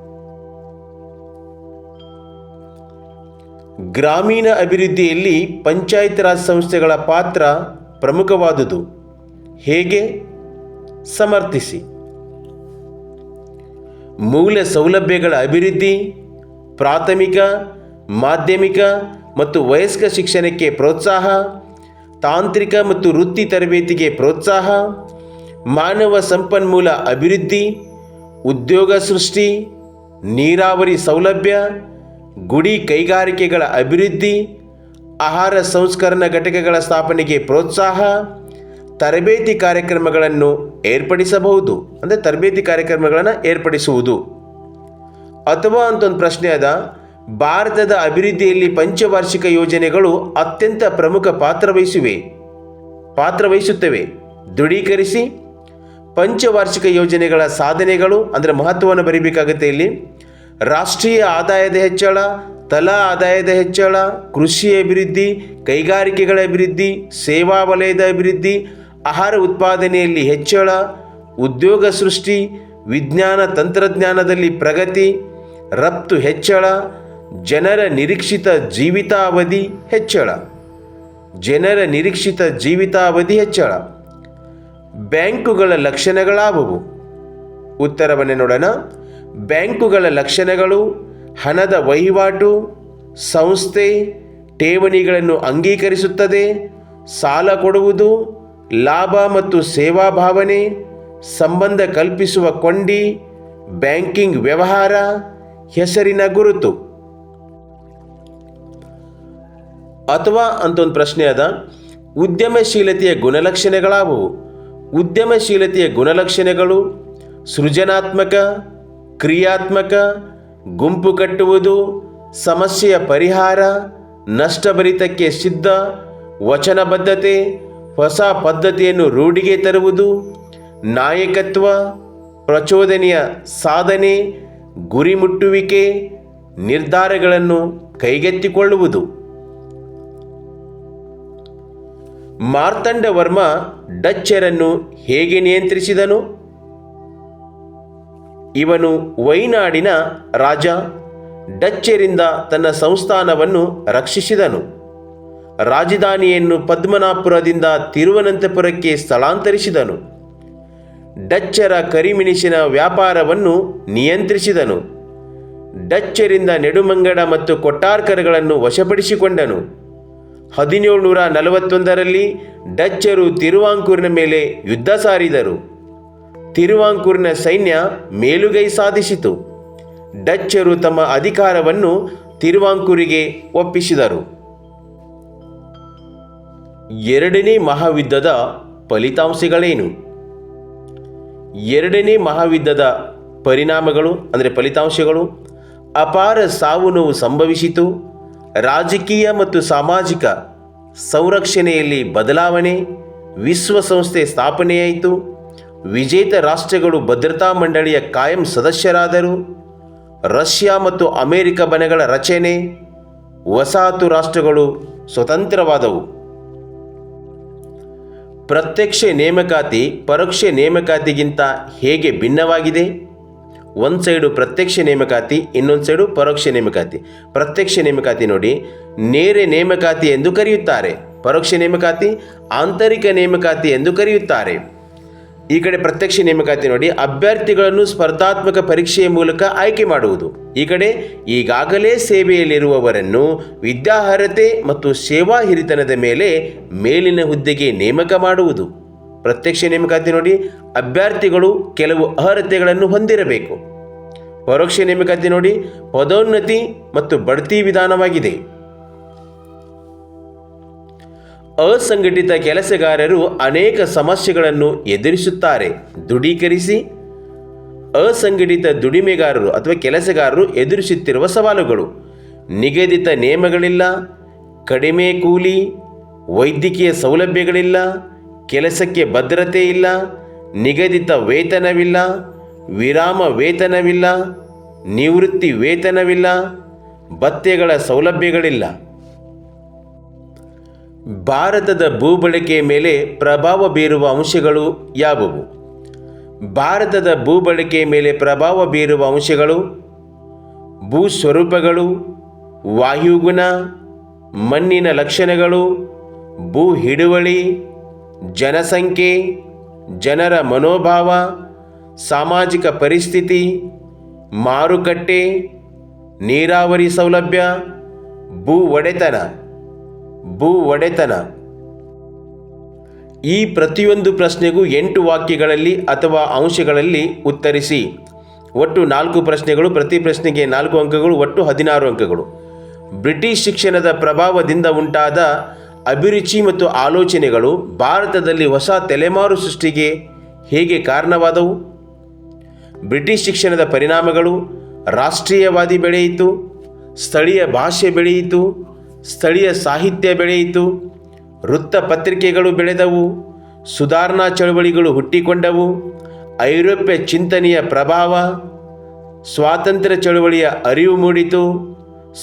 ಗ್ರಾಮೀಣ ಅಭಿವೃದ್ಧಿಯಲ್ಲಿ ಪಂಚಾಯತ್ ರಾಜ್ ಸಂಸ್ಥೆಗಳ ಪಾತ್ರ ಪ್ರಮುಖವಾದುದು. ಹೇಗೆ? ಸಮರ್ಥಿಸಿ. ಮೂಲ ಸೌಲಭ್ಯಗಳ ಅಭಿವೃದ್ಧಿ, ಪ್ರಾಥಮಿಕ, ಮಾಧ್ಯಮಿಕ ಮತ್ತು ವಯಸ್ಕ ಶಿಕ್ಷಣಕ್ಕೆ ಪ್ರೋತ್ಸಾಹ, ತಾಂತ್ರಿಕ ಮತ್ತು ವೃತ್ತಿ ತರಬೇತಿಗೆ ಪ್ರೋತ್ಸಾಹ, ಮಾನವ ಸಂಪನ್ಮೂಲ ಅಭಿವೃದ್ಧಿ, ಉದ್ಯೋಗ ಸೃಷ್ಟಿ, ನೀರಾವರಿ ಸೌಲಭ್ಯ ಗುಡಿ ಕೈಗಾರಿಕೆಗಳ ಅಭಿವೃದ್ಧಿ, ಆಹಾರ ಸಂಸ್ಕರಣ ಘಟಕಗಳ ಸ್ಥಾಪನೆಗೆ ಪ್ರೋತ್ಸಾಹ, ತರಬೇತಿ ಕಾರ್ಯಕ್ರಮಗಳನ್ನು ಏರ್ಪಡಿಸಬಹುದು. ಅಂದರೆ ತರಬೇತಿ ಕಾರ್ಯಕ್ರಮಗಳನ್ನು ಏರ್ಪಡಿಸುವುದು. ಅಥವಾ ಅಂತ ಒಂದು ಪ್ರಶ್ನೆ ಅದ, ಭಾರತದ ಅಭಿವೃದ್ಧಿಯಲ್ಲಿ ಪಂಚವಾರ್ಷಿಕ ಯೋಜನೆಗಳು ಅತ್ಯಂತ ಪ್ರಮುಖ ಪಾತ್ರ ವಹಿಸಿವೆ. ಪಾತ್ರ ವಹಿಸುತ್ತವೆ. ದೃಢೀಕರಿಸಿ, ಪಂಚವಾರ್ಷಿಕ ಯೋಜನೆಗಳ ಸಾಧನೆಗಳು ಅಂದರೆ ಮಹತ್ವವನ್ನು ಬರೀಬೇಕಾಗುತ್ತೆ ಇಲ್ಲಿ. ರಾಷ್ಟ್ರೀಯ ಆದಾಯದ ಹೆಚ್ಚಳ, ತಲಾ ಆದಾಯದ ಹೆಚ್ಚಳ ಕೃಷಿ ಅಭಿವೃದ್ಧಿ, ಕೈಗಾರಿಕೆಗಳ ಅಭಿವೃದ್ಧಿ, ಸೇವಾ ವಲಯದ ಅಭಿವೃದ್ಧಿ, ಆಹಾರ ಉತ್ಪಾದನೆಯಲ್ಲಿ ಹೆಚ್ಚಳ, ಉದ್ಯೋಗ ಸೃಷ್ಟಿ, ವಿಜ್ಞಾನ ತಂತ್ರಜ್ಞಾನದಲ್ಲಿ ಪ್ರಗತಿ, ರಫ್ತು ಹೆಚ್ಚಳ, ಜನರ ನಿರೀಕ್ಷಿತ ಜೀವಿತಾವಧಿ ಹೆಚ್ಚಳ. ಜನರ ನಿರೀಕ್ಷಿತ ಜೀವಿತಾವಧಿ ಹೆಚ್ಚಳ. ಬ್ಯಾಂಕುಗಳ ಲಕ್ಷಣಗಳಾವುವು? ಉತ್ತರವನ್ನೇ ನೋಡೋಣ. ಬ್ಯಾಂಕುಗಳ ಲಕ್ಷಣಗಳು, ಹಣದ ವಹಿವಾಟು, ಸಂಸ್ಥೆ ಠೇವಣಿಗಳನ್ನು ಅಂಗೀಕರಿಸುತ್ತದೆ, ಸಾಲ ಕೊಡುವುದು, ಲಾಭ ಮತ್ತು ಸೇವಾ ಭಾವನೆ, ಸಂಬಂಧ ಕಲ್ಪಿಸುವ ಕೊಂಡಿ, ಬ್ಯಾಂಕಿಂಗ್ ವ್ಯವಹಾರ, ಹೆಸರಿನ ಗುರುತು. ಅಥವಾ ಅಂತ ಒಂದು ಪ್ರಶ್ನೆ ಅದ, ಉದ್ಯಮಶೀಲತೆಯ ಗುಣಲಕ್ಷಣಗಳಾವುವು? ಉದ್ಯಮಶೀಲತೆಯ ಗುಣಲಕ್ಷಣಗಳು ಸೃಜನಾತ್ಮಕ ಕ್ರಿಯಾತ್ಮಕ, ಗುಂಪು ಕಟ್ಟುವುದು, ಸಮಸ್ಯೆಯ ಪರಿಹಾರ, ನಷ್ಟಭರಿತಕ್ಕೆ ಸಿದ್ಧ, ವಚನಬದ್ಧತೆ, ಹೊಸ ಪದ್ಧತಿಯನ್ನು ರೂಢಿಗೆ ತರುವುದು, ನಾಯಕತ್ವ, ಪ್ರಚೋದನೆಯ ಸಾಧನೆ ಗುರಿ ಮುಟ್ಟುವಿಕೆ ನಿರ್ಧಾರಗಳನ್ನು ಕೈಗೆತ್ತಿಕೊಳ್ಳುವುದು. ಮಾರ್ತಂಡ ವರ್ಮ ಡಚ್ಚರನ್ನು ಹೇಗೆ ನಿಯಂತ್ರಿಸಿದನು? ಇವನು ವೈನಾಡಿನ ರಾಜ, ಡಚ್ಚರಿಂದ ತನ್ನ ಸಂಸ್ಥಾನವನ್ನು ರಕ್ಷಿಸಿದನು. ರಾಜಧಾನಿಯನ್ನು ಪದ್ಮನಾಪುರದಿಂದ ತಿರುವನಂತಪುರಕ್ಕೆ ಸ್ಥಳಾಂತರಿಸಿದನು. ಡಚ್ಚರ ಕರಿಮಿಣಿಸಿನ ವ್ಯಾಪಾರವನ್ನು ನಿಯಂತ್ರಿಸಿದನು. ಡಚ್ಚರಿಂದ ನೆಡುಮಂಗಡ ಮತ್ತು ಕೊಟ್ಟಾರ್ಕರ್ಗಳನ್ನು ವಶಪಡಿಸಿಕೊಂಡನು. ಹದಿನೇಳುನೂರ ನಲವತ್ತೊಂದರಲ್ಲಿ ಡಚ್ಚರು ತಿರುವಾಂಕೂರಿನ ಮೇಲೆ ಯುದ್ಧ ಸಾರಿದರು. ತಿರುವಾಂಕೂರಿನ ಸೈನ್ಯ ಮೇಲುಗೈ ಸಾಧಿಸಿತು. ಡಚ್ಚರು ತಮ್ಮ ಅಧಿಕಾರವನ್ನು ತಿರುವಾಂಕೂರಿಗೆ ಒಪ್ಪಿಸಿದರು. ಎರಡನೇ ಮಹಾಯುದ್ಧದ ಫಲಿತಾಂಶಗಳೇನು? ಎರಡನೇ ಮಹಾಯುದ್ಧದ ಪರಿಣಾಮಗಳು, ಅಂದರೆ ಫಲಿತಾಂಶಗಳು, ಅಪಾರ ಸಾವು ನೋವು ಸಂಭವಿಸಿತು. ರಾಜಕೀಯ ಮತ್ತು ಸಾಮಾಜಿಕ ಸಂರಕ್ಷಣೆಯಲ್ಲಿ ಬದಲಾವಣೆ, ವಿಶ್ವಸಂಸ್ಥೆ ಸ್ಥಾಪನೆಯಾಯಿತು. ವಿಜೇತ ರಾಷ್ಟ್ರಗಳು ಭದ್ರತಾ ಮಂಡಳಿಯ ಕಾಯಂ ಸದಸ್ಯರಾದರು. ರಷ್ಯಾ ಮತ್ತು ಅಮೆರಿಕ ಬಣಗಳ ರಚನೆ, ವಸಾಹತು ರಾಷ್ಟ್ರಗಳು ಸ್ವತಂತ್ರವಾದವು. ಪ್ರತ್ಯಕ್ಷ ನೇಮಕಾತಿ, ಪರೋಕ್ಷ ನೇಮಕಾತಿಗಿಂತ ಹೇಗೆ ಭಿನ್ನವಾಗಿದೆ? ಒಂದು ಸೈಡು ಪ್ರತ್ಯಕ್ಷ ನೇಮಕಾತಿ, ಇನ್ನೊಂದು ಸೈಡು ಪರೋಕ್ಷ ನೇಮಕಾತಿ. ಪ್ರತ್ಯಕ್ಷ ನೇಮಕಾತಿ ನೋಡಿ, ನೇರ ನೇಮಕಾತಿ ಎಂದು ಕರೆಯುತ್ತಾರೆ. ಪರೋಕ್ಷ ನೇಮಕಾತಿ, ಆಂತರಿಕ ನೇಮಕಾತಿ ಎಂದು ಕರೆಯುತ್ತಾರೆ. ಈ ಕಡೆ ಪ್ರತ್ಯಕ್ಷ ನೇಮಕಾತಿ ನೋಡಿ, ಅಭ್ಯರ್ಥಿಗಳನ್ನು ಸ್ಪರ್ಧಾತ್ಮಕ ಪರೀಕ್ಷೆಯ ಮೂಲಕ ಆಯ್ಕೆ ಮಾಡುವುದು. ಈ ಕಡೆ ಈಗಾಗಲೇ ಸೇವೆಯಲ್ಲಿರುವವರನ್ನು ವಿದ್ಯಾರ್ಹತೆ ಮತ್ತು ಸೇವಾ ಹಿರಿತನದ ಮೇಲೆ ಮೇಲಿನ ಹುದ್ದೆಗೆ ನೇಮಕ ಮಾಡುವುದು. ಪ್ರತ್ಯಕ್ಷ ನೇಮಕಾತಿ ನೋಡಿ, ಅಭ್ಯರ್ಥಿಗಳು ಕೆಲವು ಅರ್ಹತೆಗಳನ್ನು ಹೊಂದಿರಬೇಕು. ಪರೋಕ್ಷ ನೇಮಕಾತಿ ನೋಡಿ, ಪದೋನ್ನತಿ ಮತ್ತು ಬಡ್ತಿ ವಿಧಾನವಾಗಿದೆ. ಅಸಂಘಟಿತ ಕೆಲಸಗಾರರು ಅನೇಕ ಸಮಸ್ಯೆಗಳನ್ನು ಎದುರಿಸುತ್ತಾರೆ. ದೃಢೀಕರಿಸಿ. ಅಸಂಘಟಿತ ದುಡಿಮೆಗಾರರು ಅಥವಾ ಕೆಲಸಗಾರರು ಎದುರಿಸುತ್ತಿರುವ ಸವಾಲುಗಳು. ನಿಗದಿತ ನಿಯಮಗಳಿಲ್ಲ. ಕಡಿಮೆ ಕೂಲಿ. ವೈದ್ಯಕೀಯ ಸೌಲಭ್ಯಗಳಿಲ್ಲ. ಕೆಲಸಕ್ಕೆ ಭದ್ರತೆ ಇಲ್ಲ. ನಿಗದಿತ ವೇತನವಿಲ್ಲ. ವಿರಾಮ ವೇತನವಿಲ್ಲ. ನಿವೃತ್ತಿ ವೇತನವಿಲ್ಲ. ಭತ್ಯೆಗಳ ಸೌಲಭ್ಯಗಳಿಲ್ಲ. ಭಾರತದ ಭೂಬಳಕೆಯ ಮೇಲೆ ಪ್ರಭಾವ ಬೀರುವ ಅಂಶಗಳು ಯಾವುವು? ಭಾರತದ ಭೂಬಳಕೆಯ ಮೇಲೆ ಪ್ರಭಾವ ಬೀರುವ ಅಂಶಗಳು ಭೂ ಸ್ವರೂಪಗಳು ವಾಯುಗುಣ, ಮಣ್ಣಿನ ಲಕ್ಷಣಗಳು ಭೂ ಹಿಡುವಳಿ ಜನಸಂಖ್ಯೆ, ಜನರ ಮನೋಭಾವ, ಸಾಮಾಜಿಕ ಪರಿಸ್ಥಿತಿ, ಮಾರುಕಟ್ಟೆ, ನೀರಾವರಿ ಸೌಲಭ್ಯ, ಭೂ ಒಡೆತನ. ಭೂ ಒಡೆತನ. ಈ ಪ್ರತಿಯೊಂದು ಪ್ರಶ್ನೆಗೂ ಎಂಟು ವಾಕ್ಯಗಳಲ್ಲಿ ಅಥವಾ ಅಂಶಗಳಲ್ಲಿ ಉತ್ತರಿಸಿ. ಒಟ್ಟು ನಾಲ್ಕು ಪ್ರಶ್ನೆಗಳು, ಪ್ರತಿ ಪ್ರಶ್ನೆಗೆ ನಾಲ್ಕು ಅಂಕಗಳು, ಒಟ್ಟು ಹದಿನಾರು ಅಂಕಗಳು. ಬ್ರಿಟಿಷ್ ಶಿಕ್ಷಣದ ಪ್ರಭಾವದಿಂದ ಉಂಟಾದ ಅಭಿರುಚಿ ಮತ್ತು ಆಲೋಚನೆಗಳು ಭಾರತದಲ್ಲಿ ಹೊಸ ತಲೆಮಾರು ಸೃಷ್ಟಿಗೆ ಹೇಗೆ ಕಾರಣವಾದವು? ಬ್ರಿಟಿಷ್ ಶಿಕ್ಷಣದ ಪರಿಣಾಮಗಳು ರಾಷ್ಟ್ರೀಯವಾದಿ ಬೆಳೆಯಿತು, ಸ್ಥಳೀಯ ಭಾಷೆ ಬೆಳೆಯಿತು ಸ್ಥಳೀಯ ಸಾಹಿತ್ಯ ಬೆಳೆಯಿತು ವೃತ್ತಪತ್ರಿಕೆಗಳು ಬೆಳೆದವು, ಸುಧಾರಣಾ ಚಳವಳಿಗಳು ಹುಟ್ಟಿಕೊಂಡವು, ಐರೋಪ್ಯ ಚಿಂತನೆಯ ಪ್ರಭಾವ, ಸ್ವಾತಂತ್ರ್ಯ ಚಳವಳಿಯ ಅರಿವು ಮೂಡಿತು,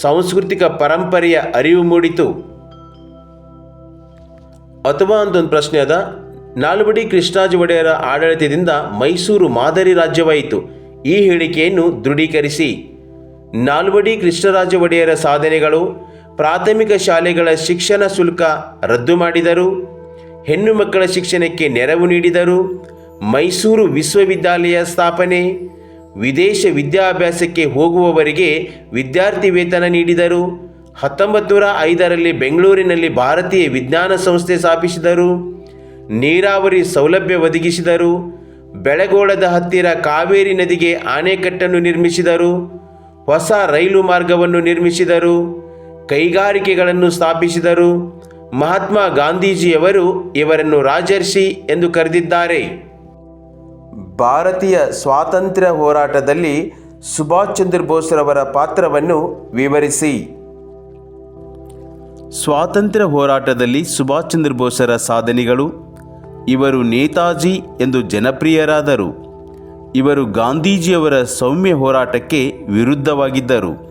ಸಾಂಸ್ಕೃತಿಕ ಪರಂಪರೆಯ ಅರಿವು ಮೂಡಿತು. ಅಥವಾ ಅಂತೊಂದು ಪ್ರಶ್ನೆ ಅದ, ನಾಲ್ವಡಿ ಕೃಷ್ಣರಾಜ ಒಡೆಯರ ಆಡಳಿತದಿಂದ ಮೈಸೂರು ಮಾದರಿ ರಾಜ್ಯವಾಯಿತು. ಈ ಹೇಳಿಕೆಯನ್ನು ದೃಢೀಕರಿಸಿ. ನಾಲ್ವಡಿ ಕೃಷ್ಣರಾಜ ಒಡೆಯರ ಸಾಧನೆಗಳು ಪ್ರಾಥಮಿಕ ಶಾಲೆಗಳ ಶಿಕ್ಷಣ ಶುಲ್ಕ ರದ್ದು ಮಾಡಿದರು. ಹೆಣ್ಣು ಮಕ್ಕಳ ಶಿಕ್ಷಣಕ್ಕೆ ನೆರವು ನೀಡಿದರು. ಮೈಸೂರು ವಿಶ್ವವಿದ್ಯಾಲಯ ಸ್ಥಾಪನೆ. ವಿದೇಶ ವಿದ್ಯಾಭ್ಯಾಸಕ್ಕೆ ಹೋಗುವವರಿಗೆ ವಿದ್ಯಾರ್ಥಿ ವೇತನ ನೀಡಿದರು. ಹತ್ತೊಂಬತ್ತು ನೂರ ಐದರಲ್ಲಿ ಬೆಂಗಳೂರಿನಲ್ಲಿ ಭಾರತೀಯ ವಿಜ್ಞಾನ ಸಂಸ್ಥೆ ಸ್ಥಾಪಿಸಿದರು. ನೀರಾವರಿ ಸೌಲಭ್ಯ ಒದಗಿಸಿದರು. ಬೆಳಗೋಳದ ಹತ್ತಿರ ಕಾವೇರಿ ನದಿಗೆ ಆಣೆಕಟ್ಟನ್ನು ನಿರ್ಮಿಸಿದರು. ಹೊಸ ರೈಲು ಮಾರ್ಗವನ್ನು ನಿರ್ಮಿಸಿದರು. ಕೈಗಾರಿಕೆಗಳನ್ನು ಸ್ಥಾಪಿಸಿದರು. ಮಹಾತ್ಮ ಗಾಂಧೀಜಿಯವರು ಇವರನ್ನು ರಾಜರ್ಷಿ ಎಂದು ಕರೆದಿದ್ದಾರೆ. ಭಾರತೀಯ ಸ್ವಾತಂತ್ರ್ಯ ಹೋರಾಟದಲ್ಲಿ ಸುಭಾಷ್ ಚಂದ್ರ ಬೋಸ್ರವರ ಪಾತ್ರವನ್ನು ವಿವರಿಸಿ. ಸ್ವಾತಂತ್ರ್ಯ ಹೋರಾಟದಲ್ಲಿ ಸುಭಾಷ್ ಚಂದ್ರ ಬೋಸರ ಸಾಧನೆಗಳು ಇವರು ನೇತಾಜಿ ಎಂದು ಜನಪ್ರಿಯರಾದರು. ಇವರು ಗಾಂಧೀಜಿಯವರ ಸೌಮ್ಯ ಹೋರಾಟಕ್ಕೆ ವಿರುದ್ಧವಾಗಿದ್ದರು.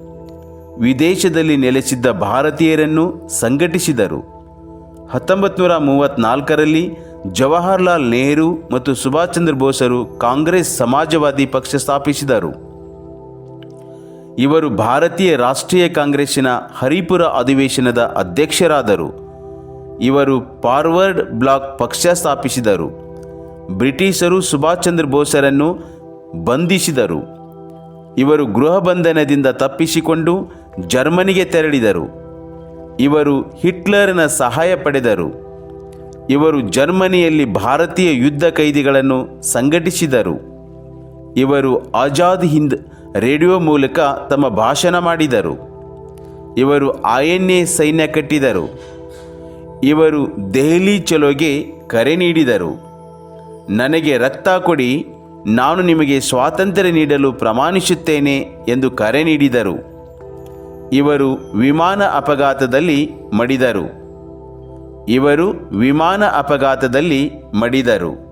ವಿದೇಶದಲ್ಲಿ ನೆಲೆಸಿದ್ದ ಭಾರತೀಯರನ್ನು ಸಂಘಟಿಸಿದರು. ಹತ್ತೊಂಬತ್ತು ನೂರ ಮೂವತ್ತ್ನಾಲ್ಕರಲ್ಲಿ ಜವಾಹರ್ಲಾಲ್ ನೆಹರು ಮತ್ತು ಸುಭಾಷ್ ಚಂದ್ರ ಬೋಸರು ಕಾಂಗ್ರೆಸ್ ಸಮಾಜವಾದಿ ಪಕ್ಷ ಸ್ಥಾಪಿಸಿದರು. ಇವರು ಭಾರತೀಯ ರಾಷ್ಟ್ರೀಯ ಕಾಂಗ್ರೆಸ್ಸಿನ ಹರಿಪುರ ಅಧಿವೇಶನದ ಅಧ್ಯಕ್ಷರಾದರು. ಇವರು ಫಾರ್ವರ್ಡ್ ಬ್ಲಾಕ್ ಪಕ್ಷ ಸ್ಥಾಪಿಸಿದರು. ಬ್ರಿಟಿಷರು ಸುಭಾಷ್ ಚಂದ್ರ ಬೋಸರನ್ನು ಬಂಧಿಸಿದರು. ಇವರು ಗೃಹ ಬಂಧನದಿಂದ ತಪ್ಪಿಸಿಕೊಂಡು ಜರ್ಮನಿಗೆ ತೆರಳಿದರು. ಇವರು ಹಿಟ್ಲರ್ನ ಸಹಾಯ ಪಡೆದರು. ಇವರು ಜರ್ಮನಿಯಲ್ಲಿ ಭಾರತೀಯ ಯುದ್ಧ ಕೈದಿಗಳನ್ನು ಸಂಘಟಿಸಿದರು. ಇವರು ಆಜಾದ್ ಹಿಂದ್ ರೇಡಿಯೋ ಮೂಲಕ ತಮ್ಮ ಭಾಷಣ ಮಾಡಿದರು. ಇವರು ಐ ಎನ್ ಎ ಸೈನ್ಯ ಕಟ್ಟಿದರು. ಇವರು ದೆಹಲಿ ಚಲೋಗೆ ಕರೆ ನೀಡಿದರು. ನನಗೆ ರಕ್ತ ಕೊಡಿ, ನಾನು ನಿಮಗೆ ಸ್ವಾತಂತ್ರ್ಯ ನೀಡಲು ಪ್ರಮಾಣಿಸುತ್ತೇನೆ ಎಂದು ಕರೆ ನೀಡಿದರು. ಇವರು ವಿಮಾನ ಅಪಘಾತದಲ್ಲಿ ಮಡಿದರು. ಇವರು ವಿಮಾನ ಅಪಘಾತದಲ್ಲಿ ಮಡಿದರು.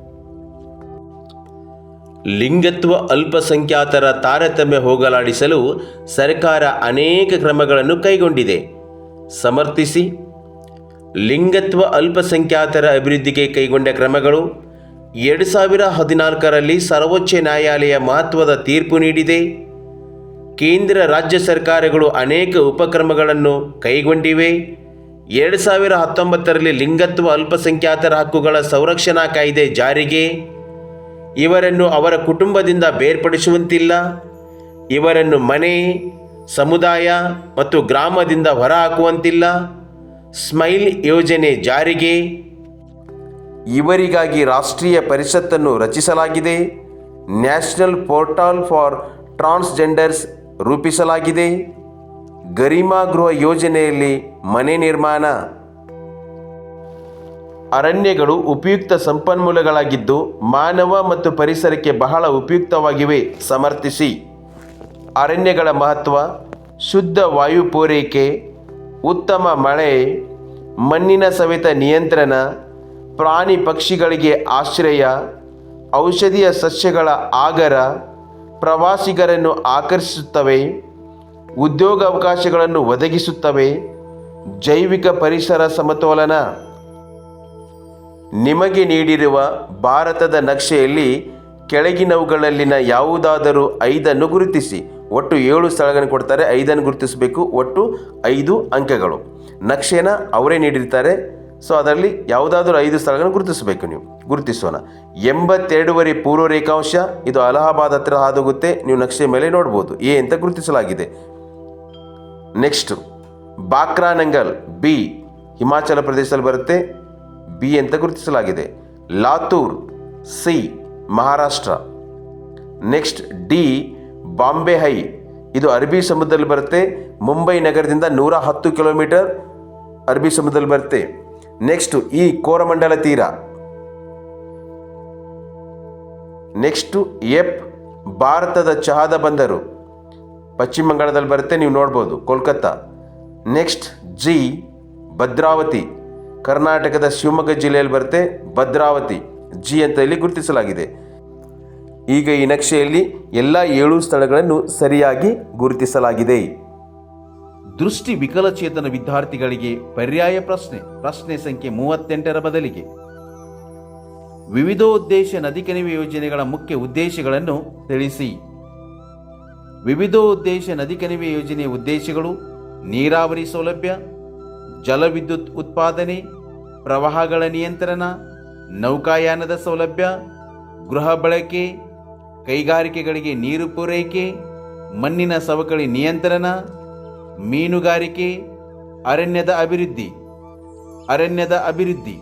ಲಿಂಗತ್ವ ಅಲ್ಪಸಂಖ್ಯಾತರ ತಾರತಮ್ಯ ಹೋಗಲಾಡಿಸಲು ಸರ್ಕಾರ ಅನೇಕ ಕ್ರಮಗಳನ್ನು ಕೈಗೊಂಡಿದೆ. ಸಮರ್ಥಿಸಿ. ಲಿಂಗತ್ವ ಅಲ್ಪಸಂಖ್ಯಾತರ ಅಭಿವೃದ್ಧಿಗೆ ಕೈಗೊಂಡ ಕ್ರಮಗಳು ಎರಡು ಸಾವಿರ ಹದಿನಾಲ್ಕರಲ್ಲಿ ಸರ್ವೋಚ್ಚ ನ್ಯಾಯಾಲಯ ಮಹತ್ವದ ತೀರ್ಪು ನೀಡಿದೆ. ಕೇಂದ್ರ ರಾಜ್ಯ ಸರ್ಕಾರಗಳು ಅನೇಕ ಉಪಕ್ರಮಗಳನ್ನು ಕೈಗೊಂಡಿವೆ. ಎರಡು ಸಾವಿರ ಹತ್ತೊಂಬತ್ತರಲ್ಲಿ ಲಿಂಗತ್ವ ಅಲ್ಪಸಂಖ್ಯಾತರ ಹಕ್ಕುಗಳ ಸಂರಕ್ಷಣಾ ಕಾಯ್ದೆ ಜಾರಿಗೆ. ಇವರನ್ನು ಅವರ ಕುಟುಂಬದಿಂದ ಬೇರ್ಪಡಿಸುವಂತಿಲ್ಲ. ಇವರನ್ನು ಮನೆ, ಸಮುದಾಯ ಮತ್ತು ಗ್ರಾಮದಿಂದ ಹೊರಹಾಕುವಂತಿಲ್ಲ. ಸ್ಮೈಲ್ ಯೋಜನೆ ಜಾರಿಗೆ. ಇವರಿಗಾಗಿ ರಾಷ್ಟ್ರೀಯ ಪರಿಷತ್ತನ್ನು ರಚಿಸಲಾಗಿದೆ. ನ್ಯಾಷನಲ್ ಪೋರ್ಟಲ್ ಫಾರ್ ಟ್ರಾನ್ಸ್ಜೆಂಡರ್ಸ್ ರೂಪಿಸಲಾಗಿದೆ. ಗರಿಮಾ ಗೃಹ ಯೋಜನೆಯಲ್ಲಿ ಮನೆ ನಿರ್ಮಾಣ. ಅರಣ್ಯಗಳು ಉಪಯುಕ್ತ ಸಂಪನ್ಮೂಲಗಳಾಗಿದ್ದು ಮಾನವ ಮತ್ತು ಪರಿಸರಕ್ಕೆ ಬಹಳ ಉಪಯುಕ್ತವಾಗಿವೆ. ಸಮರ್ಥಿಸಿ. ಅರಣ್ಯಗಳ ಮಹತ್ವ, ಶುದ್ಧ ವಾಯು ಪೂರೈಕೆ, ಉತ್ತಮ ಮಳೆ, ಮಣ್ಣಿನ ಸವೆತ ನಿಯಂತ್ರಣ, ಪ್ರಾಣಿ ಪಕ್ಷಿಗಳಿಗೆ ಆಶ್ರಯ, ಔಷಧೀಯ ಸಸ್ಯಗಳ ಆಗರ ಪ್ರವಾಸಿಗರನ್ನು ಆಕರ್ಷಿಸುತ್ತವೆ, ಉದ್ಯೋಗಾವಕಾಶಗಳನ್ನು ಒದಗಿಸುತ್ತವೆ, ಜೈವಿಕ ಪರಿಸರ ಸಮತೋಲನ. ನಿಮಗೆ ನೀಡಿರುವ ಭಾರತದ ನಕ್ಷೆಯಲ್ಲಿ ಕೆಳಗಿನವುಗಳಲ್ಲಿನ ಯಾವುದಾದರೂ ಐದನ್ನು ಗುರುತಿಸಿ. ಒಟ್ಟು ಏಳು ಸ್ಥಳಗಳನ್ನು ಕೊಡ್ತಾರೆ, ಐದನ್ನು ಗುರುತಿಸಬೇಕು, ಒಟ್ಟು ಐದು ಅಂಕಗಳು. ನಕ್ಷೆನ ಅವರೇ ನೀಡಿರ್ತಾರೆ. ಸೊ ಅದರಲ್ಲಿ ಯಾವುದಾದ್ರೂ ಐದು ಸ್ಥಳಗಳನ್ನು ಗುರುತಿಸಬೇಕು ನೀವು. ಗುರುತಿಸೋಣ. ಎಂಬತ್ತೆರಡುವರೆ ಪೂರ್ವ ರೇಖಾಂಶ, ಇದು ಅಲಹಾಬಾದ್ ಹತ್ರ ಹಾದೋಗುತ್ತೆ ನೀವು ನಕ್ಷೆ ಮೇಲೆ ನೋಡ್ಬೋದು. ಎ ಅಂತ ಗುರುತಿಸಲಾಗಿದೆ. ನೆಕ್ಸ್ಟ್ ಬಾಕ್ರಾನಂಗಲ್ ಬಿ, ಹಿಮಾಚಲ ಪ್ರದೇಶದಲ್ಲಿ ಬರುತ್ತೆ. ಬಿ ಅಂತ ಗುರುತಿಸಲಾಗಿದೆ. Latur, C, Maharashtra. Next D, Bombay high, ಇದು ಅರಬ್ಬಿ ಸಮುದ್ರದಲ್ಲಿ ಬರುತ್ತೆ. ಮುಂಬೈ ನಗರದಿಂದ ನೂರ ಹತ್ತು ಕಿಲೋಮೀಟರ್ ಅರಬ್ಬಿ ಸಮುದ್ರದಲ್ಲಿ ಬರುತ್ತೆ. ನೆಕ್ಸ್ಟು ಈ ಕೋರಮಂಡಲ ತೀರ. ನೆಕ್ಸ್ಟು ಎಪ್ ಭಾರತದ ಚಹಾದ ಬಂದರು. ಪಶ್ಚಿಮ ಬಂಗಾಳದಲ್ಲಿ ಬರುತ್ತೆ, ನೀವು ನೋಡ್ಬೋದು, ಕೋಲ್ಕತ್ತಾ. Next G Bhadravati. ಕರ್ನಾಟಕದ ಶಿವಮೊಗ್ಗ ಜಿಲ್ಲೆಯಲ್ಲಿ ಬರುತ್ತೆ, ಭದ್ರಾವತಿ. ಜಿ ಅಂತ ಇಲ್ಲಿ ಗುರುತಿಸಲಾಗಿದೆ. ಈಗ ಈ ನಕ್ಷೆಯಲ್ಲಿ ಎಲ್ಲ ಏಳು ಸ್ಥಳಗಳನ್ನು ಸರಿಯಾಗಿ ಗುರುತಿಸಲಾಗಿದೆ. ದೃಷ್ಟಿ ವಿಕಲಚೇತನ ವಿದ್ಯಾರ್ಥಿಗಳಿಗೆ ಪರ್ಯಾಯ ಪ್ರಶ್ನೆ. ಪ್ರಶ್ನೆ ಸಂಖ್ಯೆ ಮೂವತ್ತೆಂಟರ ಬದಲಿಗೆ. ವಿವಿಧೋದ್ದೇಶ ನದಿ ಕಣಿವೆ ಯೋಜನೆಗಳ ಮುಖ್ಯ ಉದ್ದೇಶಗಳನ್ನು ತಿಳಿಸಿ. ವಿವಿಧೋದ್ದೇಶ ನದಿ ಕಣಿವೆ ಯೋಜನೆಯ ಉದ್ದೇಶಗಳು ನೀರಾವರಿ ಸೌಲಭ್ಯ, ಜಲವಿದ್ಯುತ್ ಉತ್ಪಾದನೆ, ಪ್ರವಾಹಗಳ ನಿಯಂತ್ರಣ, ನೌಕಾಯಾನದ ಸೌಲಭ್ಯ, ಗೃಹ ಬಳಕೆ, ಕೈಗಾರಿಕೆಗಳಿಗೆ ನೀರು ಪೂರೈಕೆ, ಮಣ್ಣಿನ ಸವಕಳಿ ನಿಯಂತ್ರಣ ಮೀನುಗಾರಿಕೆ ಅರಣ್ಯದ ಅಭಿವೃದ್ಧಿ ಅರಣ್ಯದ ಅಭಿವೃದ್ಧಿ